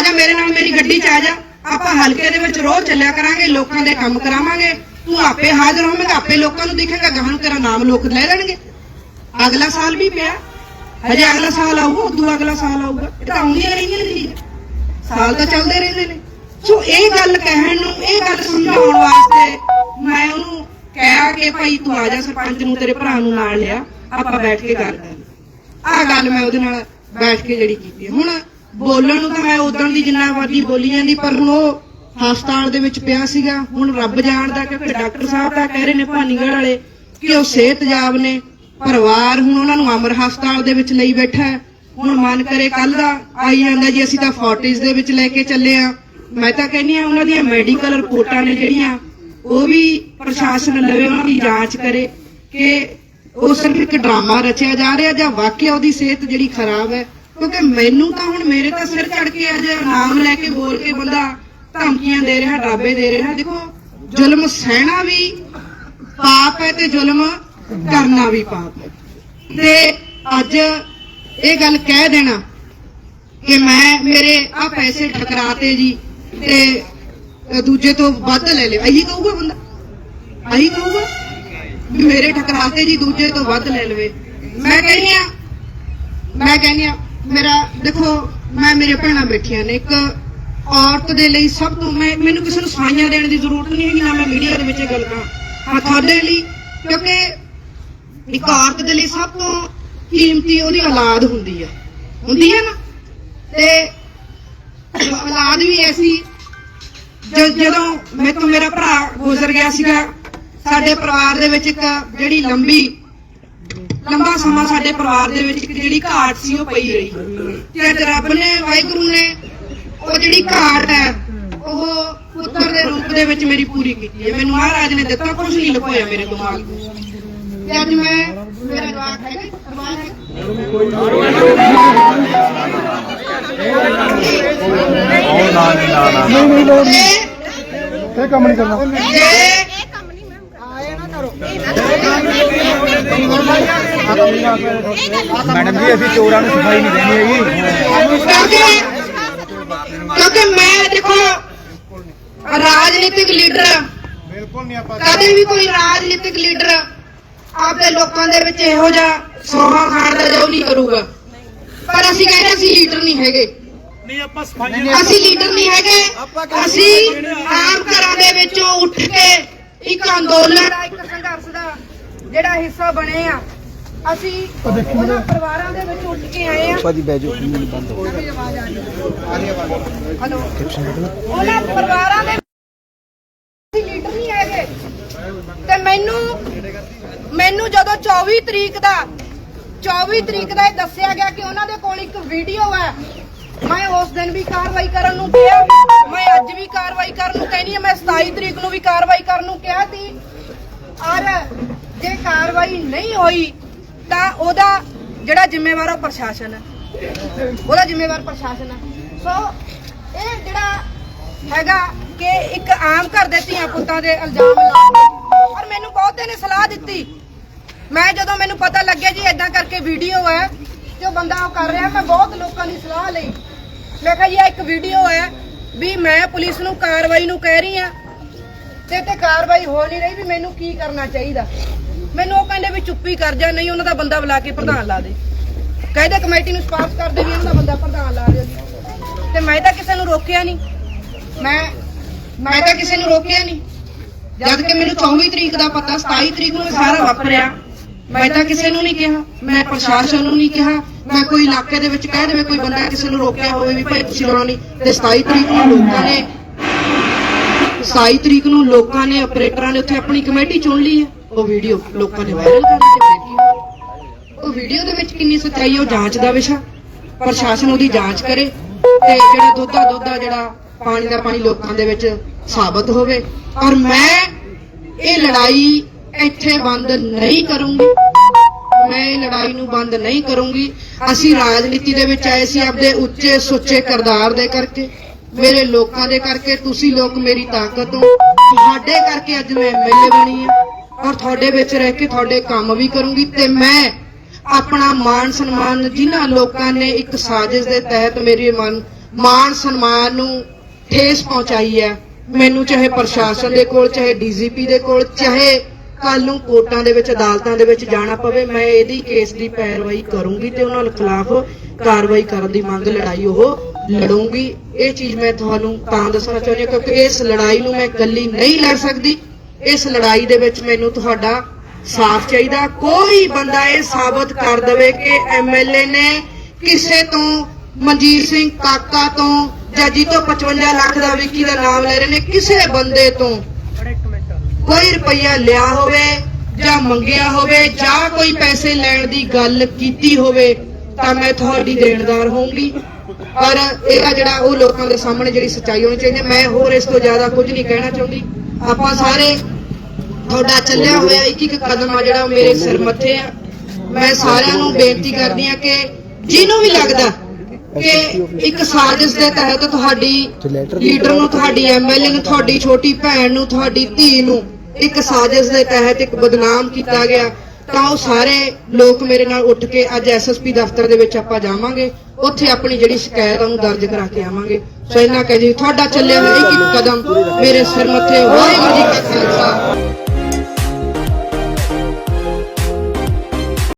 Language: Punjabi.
ਆ ਜਾ, ਮੇਰੇ ਨਾਲ ਮੇਰੀ ਗੱਡੀ 'ਚ ਆ ਜਾ। ਆਪਾਂ ਹਲਕੇ ਦੇ ਵਿੱਚ ਰੋਜ਼ ਚੱਲਿਆ ਕਰਾਂਗੇ, ਲੋਕਾਂ ਦੇ ਕੰਮ ਕਰਾਵਾਂਗੇ। ਤੂੰ ਆਪੇ ਹਾਜ਼ਰ ਹੋਵੇਂਗਾ ਆਪੇ ਲੋਕਾਂ ਨੂੰ ਦਿਖੇਗਾ, ਗਾਹਾਂ ਨੂੰ ਤੇਰਾ ਨਾਮ ਲੋਕ ਲੈ ਲੈਣਗੇ। ਅਗਲਾ ਸਾਲ ਵੀ ਪਿਆ। ਹਜੇ ਅਗਲਾ ਸਾਲ ਆਊਗਾ, ਉਦੋਂ ਅਗਲਾ ਸਾਲ ਆਊਗਾ। ਇਹ ਤਾਂ ਆਉਂਦੀਆਂ ਰਹਿੰਦੀਆਂ ਨੇ ਸਾਲ ਤਾਂ ਚੱਲਦੇ ਰਹਿੰਦੇ ਨੇ। ਸੋ ਇਹ ਗੱਲ ਕਹਿਣ ਨੂੰ, ਇਹ ਗੱਲ ਸਮਝਾਉਣ ਵਾਸਤੇ ਮੈਂ ਉਹਨੂੰ ਕਹਿਆ ਕਿ ਭਾਈ ਤੂੰ ਆ ਜਾ, ਸਰਪੰਚ ਨੂੰ ਤੇਰੇ ਭਰਾ ਨੂੰ ਨਾਲ ਲਿਆ। ਆਪਾਂ ਬੈਠ ਕੇ ਗੱਲ ਕਰਾਂਗੇ ਆਹ ਗੱਲ ਮੈਂ ਉਹਦੇ ਨਾਲ ਬੈਠ ਕੇ ਜਿਹੜੀ ਕੀਤੀ ਹੁਣ ਬੋਲਣ ਨੂੰ ਤਾਂ ਮੈਂ ਉਦੋਂ ਦੀ ਜਿੰਨਾ ਮਰਜ਼ੀ ਬੋਲੀ ਜਾਂਦੀ, ਪਰ ਹੁਣ ਉਹ ਹਸਪਤਾਲ ਦੇ ਵਿੱਚ ਪਿਆ ਸੀਗਾ। ਹੁਣ ਰੱਬ ਜਾਣਦਾ ਕਿਉਂਕਿ ਡਾਕਟਰ ਸਾਹਿਬ ਤਾਂ ਕਹਿ ਰਹੇ ਨੇ ਭਾਨੀਗੜ੍ਹ ਵਾਲੇ ਕਿ ਉਹ ਸਿਹਤਯਾਬ ਨੇ। ਪਰਿਵਾਰ ਹੁਣ ਉਹਨਾਂ ਨੂੰ ਅਮਰ ਹਸਪਤਾਲ ਦੇ ਵਿੱਚ ਲਈ ਬੈਠਾ ਹੈ। ਹੁਣ ਮਨ ਕਰੇ ਕੱਲ ਦਾ, ਆਈ ਜਾਂਦਾ ਜੀ, ਅਸੀਂ ਤਾਂ ਫੋਰਟਿਸ ਦੇ ਵਿੱਚ ਲੈ ਕੇ ਚੱਲੇ ਆ ਮੈਂ ਤਾਂ ਕਹਿੰਦੀ ਆ ਉਹਨਾਂ ਦੀਆਂ ਮੈਡੀਕਲ ਰਿਪੋਰਟਾਂ ਨੇ ਜਿਹੜੀਆਂ, ਉਹ ਵੀ ਪ੍ਰਸ਼ਾਸਨ ਲਵੇ ਉਹਨਾਂ ਦੀ ਜਾਂਚ ਕਰੇ ਕਿ ਉਹ ਸਿਰਫ ਇੱਕ ਡਰਾਮਾ ਰਚਿਆ ਜਾ ਰਿਹਾ ਜਾਂ ਵਾਕਿਆ ਉਹਦੀ ਸਿਹਤ ਜਿਹੜੀ ਖਰਾਬ ਹੈ। ਕਿਉਂਕਿ ਮੈਨੂੰ ਤਾਂ ਹੁਣ ਮੇਰੇ ਤਾਂ ਸਿਰ ਚੜ ਕੇ ਅੱਜ ਨਾਮ ਲੈ ਕੇ ਬੋਲ ਕੇ ਬੰਦਾ ਧਮਕੀਆਂ ਦੇ ਰਿਹਾ ਡਾਬੇ ਦੇ ਰਿਹਾ। ਦੇਖੋ, ਜ਼ੁਲਮ ਸਹਿਣਾ ਵੀ ਪਾਪ ਹੈ ਤੇ ਜ਼ੁਲਮ ਕਰਨਾ ਵੀ ਪਾਪ ਹੈ। ਤੇ ਅੱਜ ਇਹ ਗੱਲ ਕਹਿ ਦੇਣਾ ਕਿ ਮੈਂ, ਮੇਰੇ ਆ ਪੈਸੇ ਟਕਰਾਤੇ ਜੀ ਤੇ ਦੂਜੇ ਤੋਂ ਵੱਧ ਲੈ ਲਿਓ। ਇਹੀ ਕਹੂਗਾ ਬੰਦਾ? ਇਹੀ ਕਹੂਗਾ? ਵੀ ਮੇਰੇ ਟਕਰਾਤੇ ਜੀ, ਦੂਜੇ ਤੋਂ ਵੱਧ ਲੈ ਲਵੇ। ਮੈਂ ਕਹਿੰਦੀ ਆ ਮੈਂ ਕਹਿੰਦੀ ਆ ਮੇਰਾ, ਦੇਖੋ, ਮੈਂ ਮੇਰੇ ਭੈਣਾਂ ਬੈਠੀਆਂ ਨੇ, ਇੱਕ ਔਰਤ ਦੇ ਲਈ ਸਭ ਤੋਂ, ਮੈਂ, ਮੈਨੂੰ ਕਿਸੇ ਨੂੰ ਸਫਾਈਆਂ ਦੇਣ ਦੀ ਜ਼ਰੂਰਤ ਨਹੀਂ ਹੈਗੀ, ਨਾ ਮੈਂ ਮੀਡੀਆ ਦੇ ਵਿੱਚ ਇਹ ਗੱਲ ਕਰਾਂ। ਹਾਂ ਤੁਹਾਡੇ ਲਈ, ਕਿਉਂਕਿ ਇੱਕ ਔਰਤ ਦੇ ਲਈ ਸਭ ਤੋਂ ਕੀਮਤੀ ਉਹਦੀ ਔਲਾਦ ਹੁੰਦੀ ਆ। ਹੁੰਦੀ ਹੈ ਨਾ? ਤੇ ਔਲਾਦ ਵੀ ਐਸੀ ਜਦੋਂ ਮੇਰੇ ਤੋਂ ਮੇਰਾ ਭਰਾ ਗੁਜ਼ਰ ਗਿਆ ਸੀਗਾ, ਸਾਡੇ ਪਰਿਵਾਰ ਦੇ ਵਿੱਚ ਇੱਕ ਜਿਹੜੀ ਲੰਬੀ ਲੰਬਾ ਸਮਾਂ ਸਾਡੇ ਪਰਿਵਾਰ ਦੇ ਵਿੱਚ ਇੱਕ ਜਿਹੜੀ ਘਾਟ ਸੀ ਉਹ ਪਈ ਰਹੀ। ਤੇ ਅੱਜ ਰੱਬ ਨੇ ਵਾਹਿਗੁਰੂ ਨੇ ਉਹ ਜਿਹੜੀ ਘਾਟ ਹੈ ਉਹ ਪੁੱਤਰ ਦੇ ਰੂਪ ਦੇ ਵਿੱਚ ਮੇਰੀ ਪੂਰੀ ਕੀਤੀ ਹੈ। ਮੈਨੂੰ ਮਹਾਰਾਜ ਨੇ ਦਿੱਤਾ ਕੁਝ ਨਹੀਂ ਲੁਕੋਇਆ ਮੇਰੇ ਦਿਮਾਗ ਤੋਂ ਤੇ ਅੱਜ ਮੈਂ ਮੇਰਾ ਜਵਾਬ ਹੈ ਹੈ ਉਹ ਨਾ ਨਾ ਨਾ ਨਹੀਂ ਨਹੀਂ ਲੋੜ ਨਹੀਂ। ਤੇ ਇਹ ਕੰਮ ਨਹੀਂ ਕਰਨਾ ਜੇ ਮੈਡਮ ਜੀ ਅਸੀਂ ਚੋਰਾਂ ਨੂੰ ਸਫ਼ਾਈ ਨਹੀਂ ਦੇਣੀ ਹੈਗੀ। ਕਿਉਂਕਿ ਮੈਂ ਦੇਖੋ ਰਾਜਨੀਤਿਕ ਲੀਡਰ ਬਿਲਕੁਲ ਨਹੀਂ ਆਪਾਂ ਕਦੇ ਵੀ ਕੋਈ ਰਾਜਨੀਤਿਕ ਲੀਡਰ ਆਪਦੇ ਲੋਕਾਂ ਦੇ ਵਿੱਚ ਇਹੋ ਜਿਹਾ ਸੋਹਾ ਖਾਣ ਦਾ ਜੋ ਨਹੀਂ ਕਰੂਗਾ। ਪਰ ਅਸੀਂ ਕਹਿੰਦੇ ਅਸੀਂ ਲੀਡਰ ਨਹੀਂ ਹੈਗੇ। ਨਹੀਂ ਆਪਾਂ ਸਫਾਈਆਂ ਅਸੀਂ ਲੀਡਰ ਨਹੀਂ ਹੈਗੇ। ਅਸੀਂ ਆਮ ਘਰਾਂ ਦੇ ਵਿੱਚੋਂ ਉੱਠ ਕੇ ਇੱਕ ਅੰਦੋਲਨ ਦਾ ਇੱਕ ਸੰਘਰਸ਼ ਦਾ ਜਿਹੜਾ ਹਿੱਸਾ ਬਣੇ ਆ। ਅਸੀਂ ਉਹਨਾਂ ਪਰਿਵਾਰਾਂ ਦੇ ਵਿੱਚ ਉੱਠ ਕੇ ਆਏ ਆ। ਭਾਜੀ ਬੈਜੋ ਬੰਦ ਹੋ ਹਲੋ। ਉਹਨਾਂ ਪਰਿਵਾਰਾਂ ਦੇ ਅਸੀਂ ਲੀਡਰ ਨਹੀਂ ਹੈਗੇ। ਤੇ ਮੈਨੂੰ ਮੈਨੂੰ ਜਦੋਂ 24 ਤਰੀਕ ਦਾ 24 ਤਰੀਕ ਦਾ ਇਹ ਦੱਸਿਆ ਗਿਆ ਕਿ ਉਹਨਾਂ ਦੇ ਕੋਲ ਇੱਕ ਵੀਡੀਓ ਹੈ ਮੈਂ ਉਸ ਦਿਨ ਵੀ ਕਾਰਵਾਈ ਕਰਨ ਨੂੰ ਕਿਹਾ ਮੈਂ ਅੱਜ ਵੀ ਕਾਰਵਾਈ ਕਰਨ ਨੂੰ ਕਹਿੰਦੀ ਹਾਂ ਮੈਂ 27 ਤਰੀਕ ਨੂੰ ਵੀ ਕਾਰਵਾਈ ਕਰਨ ਨੂੰ ਕਿਹਾ ਸੀ। ਔਰ ਜੇ ਕਾਰਵਾਈ ਨਹੀਂ ਹੋਈ ਤਾਂ ਉਹਦਾ ਜਿਹੜਾ ਜ਼ਿੰਮੇਵਾਰ ਉਹ ਪ੍ਰਸ਼ਾਸਨ ਹੈ। ਉਹਦਾ ਜ਼ਿੰਮੇਵਾਰ ਪ੍ਰਸ਼ਾਸਨ ਹੈ ਸੋ ਇਹ ਜਿਹੜਾ ਹੈਗਾ ਕਿ ਇੱਕ ਆਮ ਘਰ ਦੇ ਧੀਆਂ ਪੁੱਤਾਂ ਦੇ ਇਲਜ਼ਾਮ ਲਾਉਂਦੇ ਔਰ ਮੈਨੂੰ ਬਹੁਤੇ ਨੇ ਸਲਾਹ ਦਿੱਤੀ। ਮੈਂ ਜਦੋਂ ਮੈਨੂੰ ਪਤਾ ਲੱਗਿਆ ਜੀ ਇਦਾਂ ਕਰਕੇ ਵੀਡੀਓ ਹੈ ਤੇ ਉਹ ਬੰਦਾ ਉਹ ਕਰ ਰਿਹਾ, ਮੈਂ ਬਹੁਤ ਲੋਕਾਂ ਦੀ ਸਲਾਹ ਲਈ। ਮੈਂ ਕਿਹਾ ਜੀ ਇਹ ਇੱਕ ਵੀਡੀਓ ਹੈ ਵੀ ਮੈਂ ਪੁਲਿਸ ਨੂੰ ਕਾਰਵਾਈ ਨੂੰ ਕਹਿ ਰਹੀ ਆ ਤੇ ਤੇ ਕਾਰਵਾਈ ਹੋ ਨਹੀਂ ਰਹੀ ਵੀ ਮੈਨੂੰ ਕੀ ਕਰਨਾ ਚਾਹੀਦਾ। ਮੈਨੂੰ ਉਹ ਕਹਿੰਦੇ ਵੀ ਚੁੱਪੀ ਕਰ ਜਾ, ਨਹੀਂ ਉਹਨਾਂ ਦਾ ਬੰਦਾ ਬੁਲਾ ਕੇ ਪ੍ਰਧਾਨ ਲਾ ਦੇ। ਕਹਿੰਦੇ ਕਮੇਟੀ ਨੂੰ ਸਪਾਰਸ਼ ਕਰਦੇ ਵੀ ਉਹਨਾਂ ਦਾ ਬੰਦਾ ਪ੍ਰਧਾਨ ਲਾ ਦਿਓ ਜੀ ਤੇ ਮੈਂ ਤਾਂ ਕਿਸੇ ਨੂੰ ਰੋਕਿਆ ਨਹੀਂ। ਮੈਂ ਮੈਂ ਤਾਂ ਕਿਸੇ ਨੂੰ ਰੋਕਿਆ ਨਹੀਂ। ਜਦ ਕਿ ਮੈਨੂੰ 24 ਤਰੀਕ ਦਾ ਪਤਾ 27 ਤਰੀਕ ਨੂੰ ਸਾਰਾ ਵਾਪਰਿਆ। ਮੈਂ ਤਾਂ ਕਿਸੇ ਨੂੰ ਨਹੀਂ ਕਿਹਾ। ਮੈਂ ਪ੍ਰਸ਼ਾਸਨ ਨੂੰ ਨਹੀਂ ਕਿਹਾ। ਮੈਂ ਕੋਈ ਇਲਾਕੇ ਦੇ ਵਿੱਚ ਕਹਿ ਦੇਵੇ ਕੋਈ ਬੰਦਾ ਕਿਸੇ ਨੂੰ ਰੋਕਿਆ ਹੋਵੇ ਵੀ ਭਾਈ ਤੁਸੀਂ ਲਾਉਣਾ ਨਹੀਂ ਤੇ 27 ਤਰੀਕ ਨੂੰ ਲੋਕਾਂ ਨੇ 27 ਤਰੀਕ ਨੂੰ ਲੋਕਾਂ ਨੇ, ਆਪਰੇਟਰਾਂ ਨੇ ਉੱਥੇ ਆਪਣੀ ਕਮੇਟੀ ਚੁਣ ਲਈ ਹੈ। ਉਹ ਵੀਡੀਓ ਲੋਕਾਂ ਨੇ ਵਾਇਰਲ ਕਰ ਦਿੱਤੀ। ਉਹ ਵੀਡੀਓ ਦੇ ਵਿੱਚ ਕਿੰਨੀ ਸੱਚਾਈ ਉਹ ਜਾਂਚ ਦਾ ਵਿਸ਼ਾ। ਪ੍ਰਸ਼ਾਸਨ ਉਹਦੀ ਜਾਂਚ ਕਰੇ ਤੇ ਜਿਹੜਾ ਦੁੱਧ ਦਾ ਜਿਹੜਾ ਪਾਣੀ ਦਾ ਪਾਣੀ ਲੋਕਾਂ ਦੇ ਵਿੱਚ ਸਾਬਤ ਹੋਵੇ। ਔਰ ਮੈਂ ਇਹ ਲੜਾਈ ਇੱਥੇ ਬੰਦ ਨਹੀਂ ਕਰੂੰਗੀ। ਮੈਂ ਇਹ ਲੜਾਈ ਨੂੰ ਬੰਦ ਨਹੀਂ ਕਰੂੰਗੀ। ਅਸੀਂ ਰਾਜਨੀਤੀ ਦੇ ਵਿੱਚ ਆਏ ਸੀ ਆਪਦੇ ਉੱਚੇ ਸੁੱਚੇ ਕਿਰਦਾਰ ਦੇ ਕਰਕੇ, ਮੇਰੇ ਲੋਕਾਂ ਦੇ ਕਰਕੇ, ਤੁਸੀਂ ਲੋਕ ਮੇਰੀ ਤਾਕਤ ਹੋ। ਤੁਹਾਡੇ ਕਰਕੇ ਅੱਜ ਮੈਂ ਐਮਐਲਏ ਬਣੀ ਆ ਔਰ ਤੁਹਾਡੇ ਵਿੱਚ ਰਹਿ ਕੇ ਤੁਹਾਡੇ ਕੰਮ ਵੀ ਕਰੂੰਗੀ ਤੇ ਮੈਂ ਆਪਣਾ ਮਾਣ ਸਨਮਾਨ ਜਿਨ੍ਹਾਂ ਲੋਕਾਂ ਨੇ ਇੱਕ ਸਾਜ਼ਿਸ਼ ਦੇ ਤਹਿਤ ਮੇਰੇ ਮਨ ਮਾਨ ਸਨਮਾਨ ਨੂੰ ਠੇਸ ਪਹੁੰਚਾਈ ਹੈ, ਮੈਨੂੰ ਚਾਹੇ ਪ੍ਰਸ਼ਾਸਨ ਦੇ ਕੋਲ, ਚਾਹੇ ਡੀਜੀਪੀ ਦੇ ਕੋਲ, ਚਾਹੇ ਕੱਲ ਨੂੰ ਕੋਰਟਾਂ ਦੇ ਵਿੱਚ, ਅਦਾਲਤਾਂ ਦੇ ਵਿੱਚ ਜਾਣਾ ਪਵੇ, ਮੈਂ ਇਹਦੀ ਕੇਸ ਦੀ ਪੈਰਵਾਈ ਕਰੂੰਗੀ ਤੇ ਉਹਨਾਂ ਖਿਲਾਫ ਕਾਰਵਾਈ ਕਰਨ ਦੀ ਮੰਗ, ਲੜਾਈ ਉਹ ਲੜੂੰਗੀ। ਇਹ ਚੀਜ਼ ਮੈਂ ਤੁਹਾਨੂੰ ਤਾਂ ਦੱਸਣਾ ਚਾਹੁੰਦੀ ਹਾਂ, ਕਿਉਂਕਿ ਇਸ ਲੜਾਈ ਨੂੰ ਮੈਂ ਇਕੱਲੀ ਨਹੀਂ ਲੜ ਸਕਦੀ। ਇਸ ਲੜਾਈ ਦੇ ਵਿੱਚ ਮੈਨੂੰ ਤੁਹਾਡਾ ਸਾਥ ਚਾਹੀਦਾ। ਕੋਈ ਬੰਦਾ ਇਹ ਸਾਬਤ ਕਰ ਦੇਵੇ ਕਿ ਐਮਐਲਏ ਨੇ ਕਿਸੇ ਤੋਂ, ਮਨਜੀਤ ਸਿੰਘ ਕਾਕਾ ਤੋਂ ਜਾਂ ਜੀ ਤੋਂ 55 ਲੱਖ ਦਾ ਵਿੱਕੀ ਦਾ ਨਾਮ ਲੈ ਰਹੇ ਨੇ, ਕਿਸੇ ਬੰਦੇ ਤੋਂ ਕੋਈ ਰੁਪਈਆ ਲਿਆ ਹੋਵੇ ਜਾਂ ਮੰਗਿਆ ਹੋਵੇ ਜਾਂ ਕੋਈ ਪੈਸੇ ਲੈਣ ਦੀ ਗੱਲ ਕੀਤੀ ਹੋਵੇ ਤਾਂ ਮੈਂ ਤੁਹਾਡੀ ਦੇਣਦਾਰ ਹੋਊਂਗੀ। ਪਰ ਇਹਦਾ ਜਿਹੜਾ ਉਹ ਲੋਕਾਂ ਦੇ ਸਾਹਮਣੇ ਜਿਹੜੀ ਸੱਚਾਈ ਹੋਣੀ ਚਾਹੀਦੀ ਮੈਂ ਹੋਰ ਇਸ ਤੋਂ ਜ਼ਿਆਦਾ ਕੁਝ ਨਹੀਂ ਕਹਿਣਾ ਚਾਹੁੰਦੀ। ਆਪਾਂ ਸਾਰੇ ਤੁਹਾਡਾ ਚੱਲਿਆ ਹੋਇਆ ਇੱਕ ਇੱਕ ਕਦਮ ਆ ਜਿਹੜਾ ਮੇਰੇ ਸਿਰ ਮੱਥੇ ਆ। ਮੈਂ ਸਾਰਿਆਂ ਨੂੰ ਬੇਨਤੀ ਕਰਦੀ ਆ ਕਿ ਜਿਹਨੂੰ ਵੀ ਲੱਗਦਾ ਕਿ ਇੱਕ ਸਾਜ਼ਿਸ਼ ਦੇ ਤਹਿਤ ਤੁਹਾਡੀ ਲੀਡਰ ਨੂੰ, ਤੁਹਾਡੀ ਐਮਐਲਏ ਨੂੰ, ਤੁਹਾਡੀ ਛੋਟੀ ਭੈਣ ਨੂੰ, ਤੁਹਾਡੀ ਧੀ ਨੂੰ ਇੱਕ ਸਾਜ਼ਿਸ਼ ਦੇ ਤਹਿਤ ਇੱਕ ਬਦਨਾਮ ਕੀਤਾ ਗਿਆ। ਤਾਂ ਉਹ ਸਾਰੇ ਲੋਕ ਮੇਰੇ ਨਾਲ ਉੱਠ ਕੇ ਅੱਜ ਐਸਐਸਪੀ ਦਫ਼ਤਰ ਦੇ ਵਿੱਚ ਆਪਾਂ ਜਾਵਾਂਗੇ। ਉੱਥੇ ਆਪਣੀ ਜਿਹੜੀ ਸ਼ਿਕਾਇਤ ਆ, ਉਹਨੂੰ ਦਰਜ ਕਰਾ ਕੇ ਆਵਾਂਗੇ। ਸੋ ਇਹਨਾਂ ਕਹਿ ਜੀ ਤੁਹਾਡਾ ਚੱਲਿਆ ਹੋਇਆ ਇੱਕ ਇੱਕ ਕਦਮ ਮੇਰੇ ਸਿਰ ਮੱਥੇ, ਵਾਹਿਗੁਰੂ ਜੀ ਕਾ ਖਾਲਸਾ।